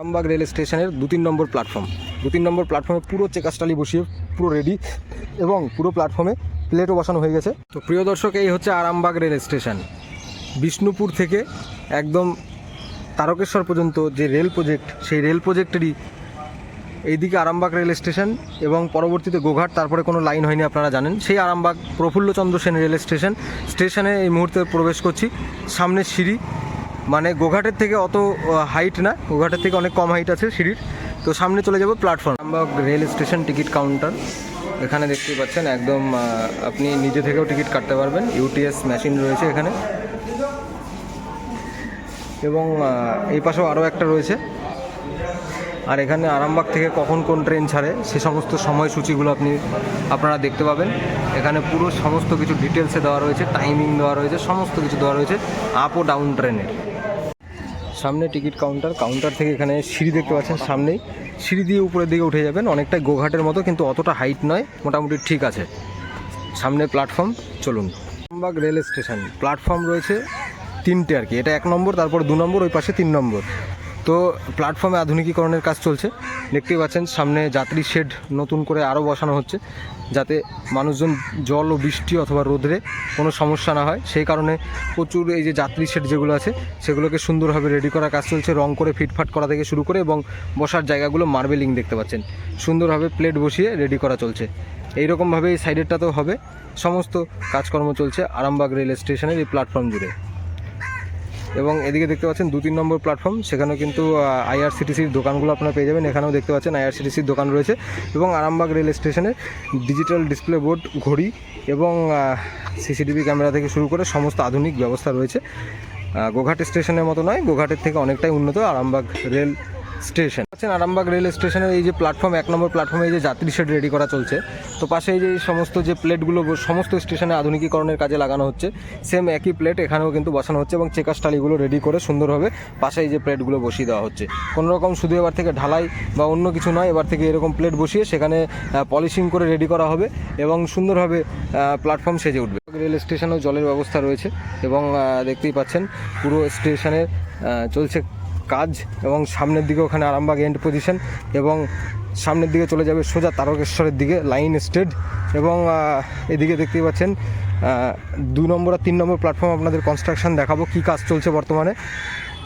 Rambagh rail স্টেশনের দু তিন নম্বর প্ল্যাটফর্ম দু তিন নম্বর প্ল্যাটফর্মে পুরো চেকাস্টালি বসিয়ে, পুরো রেডি এবং পুরো প্ল্যাটফর্মে প্লেটও বসানো হয়ে গেছে। তো প্রিয় দর্শক, এই হচ্ছে আরামবাগ রেল স্টেশন। বিষ্ণুপুর থেকে একদম তারকেশ্বর পর্যন্ত যে রেল প্রজেক্ট সেই রেল প্রজেক্টেরই এইদিকে আরামবাগ রেল স্টেশন এবং পরবর্তীতে গোঘাট, তারপরে কোনো লাইন হয়নি আপনারা জানেন। সেই আরামবাগ প্রফুল্লচন্দ্র সেন রেল স্টেশন। স্টেশনে এই মুহূর্তে প্রবেশ করছি। সামনে সিঁড়ি মানে গোঘাটের থেকে অত হাইট না, গোঘাটের থেকে অনেক কম হাইট আছে সিঁড়ির। তো সামনে চলে যাব platform Arambagh rail station ticket counter এখানে দেখতেই পাচ্ছেন একদম আপনি নিজে থেকেও টিকিট কাটতে পারবেন। ইউটিএস মেশিন রয়েছে এখানে। এবং এই পাশেও আরও একটা রয়েছে। আর এখানে আরামবাগ থেকে কখন কোন ট্রেন ছাড়ে, সে সমস্ত সময়সূচিগুলো আপনি, আপনারা দেখতে পাবেন। এখানে পুরো সমস্ত কিছু ডিটেলসে দেওয়া রয়েছে টাইমিং দেওয়া রয়েছে, সমস্ত কিছু দেওয়া রয়েছে আপ ও ডাউন ট্রেনের সামনে টিকিট কাউন্টার কাউন্টার থেকে এখানে সিঁড়ি দেখতে পাচ্ছেন সামনেই। সিঁড়ি দিয়ে উপরের দিকে উঠে যাবেন, অনেকটা গোঘাটের মতো, কিন্তু অতটা হাইট নয়, মোটামুটি ঠিক আছে। সামনে প্ল্যাটফর্ম চলুন। আমবাগ রেল স্টেশন প্ল্যাটফর্ম রয়েছে তিনটে আর কি, এটা এক নম্বর, তারপর দু নম্বর, ওই পাশে তিন নম্বর। তো প্ল্যাটফর্মে আধুনিকীকরণের কাজ চলছে। দেখতেই পাচ্ছেন, সামনে যাত্রী শেড নতুন করে আরও বসানো হচ্ছে, যাতে মানুষজন জল ও বৃষ্টি অথবা রোদরে কোনো সমস্যা না হয়। সেই কারণে প্রচুর এই যে যাত্রী শেড যেগুলো আছে, সেগুলোকে সুন্দরভাবে রেডি করার কাজ চলছে, রং করে ফিটফাট করা থেকে শুরু করে এবং বসার জায়গাগুলো মার্বেলিং দেখতে পাচ্ছেন। সুন্দরভাবে প্লেট বসিয়ে রেডি করা চলছে। এইরকমভাবে এই সাইডেরটাতেও হবে। সমস্ত কাজকর্ম চলছে আরামবাগ রেল স্টেশনের এই প্ল্যাটফর্ম জুড়ে। এবং এদিকে দেখতে পাচ্ছেন দু তিন নম্বর প্ল্যাটফর্ম সেখানেও কিন্তু আইআরসিটিসির দোকানগুলো আপনারা পেয়ে যাবেন। এখানেও দেখতে পাচ্ছেন আইআরসিটিসির দোকান রয়েছে এবং আরামবাগ রেল স্টেশনে ডিজিটাল ডিসপ্লে বোর্ড ঘড়ি এবং সিসিটিভি ক্যামেরা থেকে শুরু করে সমস্ত আধুনিক ব্যবস্থা রয়েছে। গোঘাট স্টেশনের মতো নয়, গোঘাটের থেকে অনেকটাই উন্নত আরামবাগ রেল স্টেশন। আছেন আরামবাগ রেল স্টেশনের এই যে প্ল্যাটফর্ম, এক নম্বর প্ল্যাটফর্মে এই যে যাত্রী শেড রেডি করা চলছে। তো পাশে এই যে সমস্ত যে প্লেটগুলো, সমস্ত স্টেশনে আধুনিকীকরণের কাজে লাগানো হচ্ছে সেম একই প্লেট এখানেও কিন্তু বসানো হচ্ছে এবং চেকার টালিগুলো রেডি করে সুন্দরভাবে পাশে এই যে প্লেটগুলো বসিয়ে দেওয়া হচ্ছে। কোনো রকম শুধু এবার থেকে ঢালাই বা অন্য কিছু নয়, এবার থেকে এরকম প্লেট বসিয়ে সেখানে পলিশিং করে রেডি করা হবে এবং সুন্দরভাবে প্ল্যাটফর্ম সেজে উঠবে। রেল স্টেশনেও জলের ব্যবস্থা রয়েছে এবং দেখতেই পাচ্ছেন পুরো স্টেশনে চলছে কাজ এবং সামনের দিকে ওখানে আরামবাগ এন্ড পজিশন এবং সামনের দিকে চলে যাবে সোজা তারকেশ্বরের দিকে, লাইন স্টেড এবং এদিকে দেখতেই পাচ্ছেন দু নম্বর আর তিন নম্বর প্ল্যাটফর্ম আপনাদের কনস্ট্রাকশন দেখাবো কী কাজ চলছে বর্তমানে।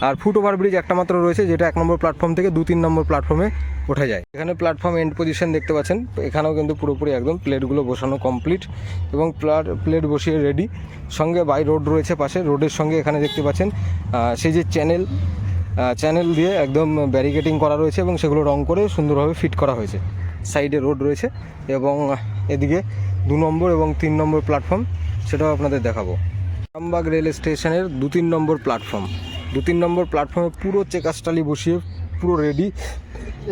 আর ফুট ওভার ব্রিজ একটা মাত্র রয়েছে যেটা এক নম্বর প্ল্যাটফর্ম থেকে দু তিন নম্বর প্ল্যাটফর্মে ওঠা যায়। এখানে প্ল্যাটফর্ম এন্ড পজিশন দেখতে পাচ্ছেন, এখানেও কিন্তু পুরোপুরি একদম প্লেটগুলো বসানো কমপ্লিট এবং প্লাট প্লেট বসিয়ে রেডি সঙ্গে বাই রোড রয়েছে পাশে রোডের সঙ্গে এখানে দেখতে পাচ্ছেন সেই যে চ্যানেল চ্যানেল দিয়ে একদম ব্যারিকেটিং করা রয়েছে এবং সেগুলো রং করে সুন্দরভাবে ফিট করা হয়েছে। সাইডে রোড রয়েছে এবং এদিকে দু নম্বর এবং তিন নম্বর প্ল্যাটফর্ম সেটাও আপনাদের দেখাবো। রামবাগ রেল স্টেশনের দু তিন নম্বর প্ল্যাটফর্ম দু তিন নম্বর প্ল্যাটফর্মে পুরো চেকাস্টালি বসিয়ে পুরো রেডি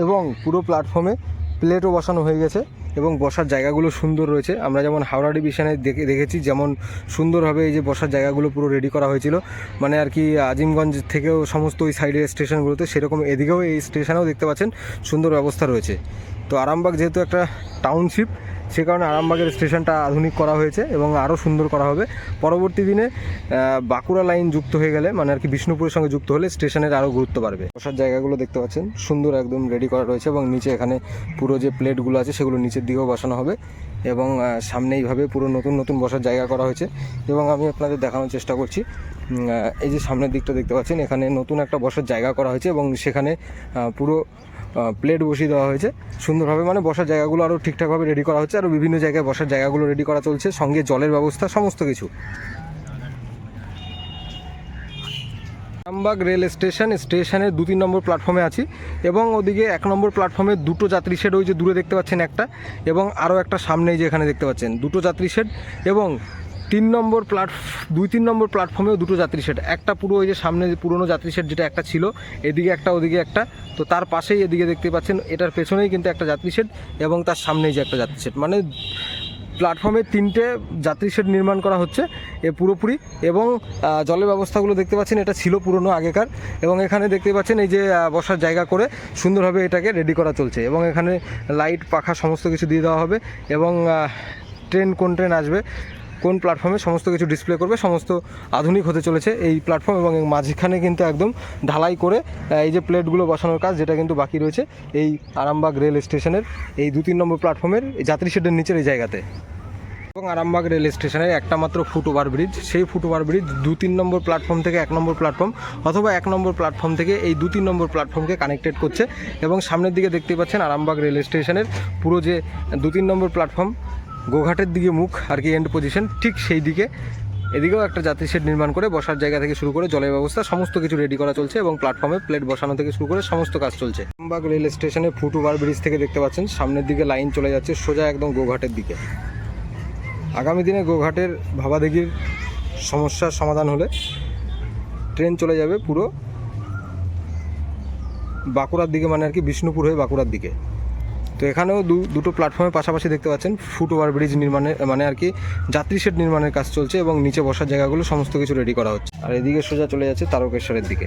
এবং পুরো প্ল্যাটফর্মে প্লেটও বসানো হয়ে গেছে। এবং বসার জায়গাগুলো সুন্দর রয়েছে। আমরা যেমন হাওড়া ডিভিশনে দেখে দেখেছি, যেমন সুন্দরভাবে এই যে বসার জায়গাগুলো পুরো রেডি করা হয়েছিল। মানে আর কি আজিমগঞ্জ থেকেও সমস্ত ওই সাইডের স্টেশনগুলোতে সেরকম এদিকেও এই স্টেশনেও দেখতে পাচ্ছেন, সুন্দর ব্যবস্থা রয়েছে। তো আরামবাগ যেহেতু একটা টাউনশিপ সে কারণে আরামবাগের স্টেশনটা আধুনিক করা হয়েছে এবং আরও সুন্দর করা হবে। পরবর্তী দিনে বাঁকুড়া লাইন যুক্ত হয়ে গেলে মানে আর কি বিষ্ণুপুরের সঙ্গে যুক্ত হলে স্টেশনের আরও গুরুত্ব বাড়বে। বসার জায়গাগুলো দেখতে পাচ্ছেন, সুন্দর একদম রেডি করা রয়েছে এবং নিচে এখানে পুরো যে প্লেটগুলো আছে সেগুলো নিচের দিকেও বসানো হবে এবং সামনে এইভাবে পুরো নতুন নতুন বসার জায়গা করা হয়েছে এবং আমি আপনাদের দেখানোর চেষ্টা করছি। এই যে সামনের দিকটা দেখতে পাচ্ছেন, এখানে নতুন একটা বসার জায়গা করা হয়েছে এবং সেখানে পুরো প্লেট বসিয়ে দেওয়া হয়েছে। সুন্দরভাবে মানে বসার জায়গাগুলো আরও ঠিকঠাকভাবে রেডি করা হচ্ছে আরও বিভিন্ন জায়গায় বসার জায়গাগুলো রেডি করা চলছে, সঙ্গে জলের ব্যবস্থা, সমস্ত কিছু। রামবাগ রেল স্টেশন, স্টেশনের দু তিন নম্বর প্ল্যাটফর্মে আছি এবং ওদিকে এক নম্বর প্ল্যাটফর্মে দুটো যাত্রী শেড ওই যে দূরে দেখতে পাচ্ছেন একটা এবং আরও একটা সামনেই যে এখানে দেখতে পাচ্ছেন, দুটো যাত্রী শেড এবং তিন নম্বর প্ল্যাট দুই, তিন নম্বর প্ল্যাটফর্মেও দুটো যাত্রী শেড একটা পুরো ওই যে সামনে পুরনো যাত্রী শেড যেটা একটা ছিল, এদিকে একটা, ওদিকে একটা। তো তার পাশেই এদিকে দেখতে পাচ্ছেন, এটার পেছনেই কিন্তু একটা যাত্রী শেড এবং তার সামনেই যে একটা যাত্রী শেড মানে প্ল্যাটফর্মে তিনটে যাত্রী শেড নির্মাণ করা হচ্ছে এ পুরোপুরি এবং জলের ব্যবস্থাগুলো দেখতে পাচ্ছেন, এটা ছিল পুরনো আগেকার। এবং এখানে দেখতে পাচ্ছেন এই যে বসার জায়গা করে সুন্দরভাবে এটাকে রেডি করা চলছে এবং এখানে লাইট পাখা সমস্ত কিছু দিয়ে দেওয়া হবে এবং ট্রেন কোন ট্রেন আসবে কোন প্ল্যাটফর্মে সমস্ত কিছু ডিসপ্লে করবে, সমস্ত আধুনিক হতে চলেছে এই প্ল্যাটফর্ম এবং মাঝখানে কিন্তু একদম ঢালাই করে এই যে প্লেটগুলো বসানোর কাজ যেটা কিন্তু বাকি রয়েছে, এই আরামবাগ রেল স্টেশনের এই দু তিন নম্বর প্ল্যাটফর্মের যাত্রী শেডের নিচের এই জায়গাতে। এবং আরামবাগ রেল স্টেশনের একটা মাত্র ফুট ওভার ব্রিজ সেই ফুট ওভার ব্রিজ দু তিন নম্বর প্ল্যাটফর্ম থেকে এক নম্বর প্ল্যাটফর্ম অথবা এক নম্বর প্ল্যাটফর্ম থেকে এই দু তিন নম্বর প্ল্যাটফর্মকে কানেক্টেড করছে। এবং সামনের দিকে দেখতে পাচ্ছেন আরামবাগ রেল স্টেশনের পুরো যে দু তিন নম্বর প্ল্যাটফর্ম গোঘাটের দিকে মুখ আর কি এন্ড পজিশন ঠিক সেই দিকে। এদিকেও একটা যাত্রী শেড নির্মাণ করে বসার জায়গা থেকে শুরু করে জলের ব্যবস্থা, সমস্ত কিছু রেডি করা চলছে এবং প্ল্যাটফর্মে প্লেট বসানো থেকে শুরু করে সমস্ত কাজ চলছে। আরামবাগ রেল স্টেশনে ফুট ওভার ব্রিজ থেকে দেখতে পাচ্ছেন, সামনের দিকে লাইন চলে যাচ্ছে সোজা একদম গোঘাটের দিকে। আগামী দিনে গোঘাটের ভাবাদেগির সমস্যার সমাধান হলে ট্রেন চলে যাবে পুরো বাঁকুড়ার দিকে মানে আর কি বিষ্ণুপুর হয়ে বাঁকুড়ার দিকে। তো এখানেও দু, দুটো প্ল্যাটফর্মের পাশাপাশি দেখতে পাচ্ছেন ফুট ওভার ব্রিজ নির্মাণের মানে আর কি যাত্রী সেট নির্মাণের কাজ চলছে এবং নিচে বসার জায়গাগুলো সমস্ত কিছু রেডি করা হচ্ছে। আর এদিকে সোজা চলে যাচ্ছে তারকেশ্বরের দিকে।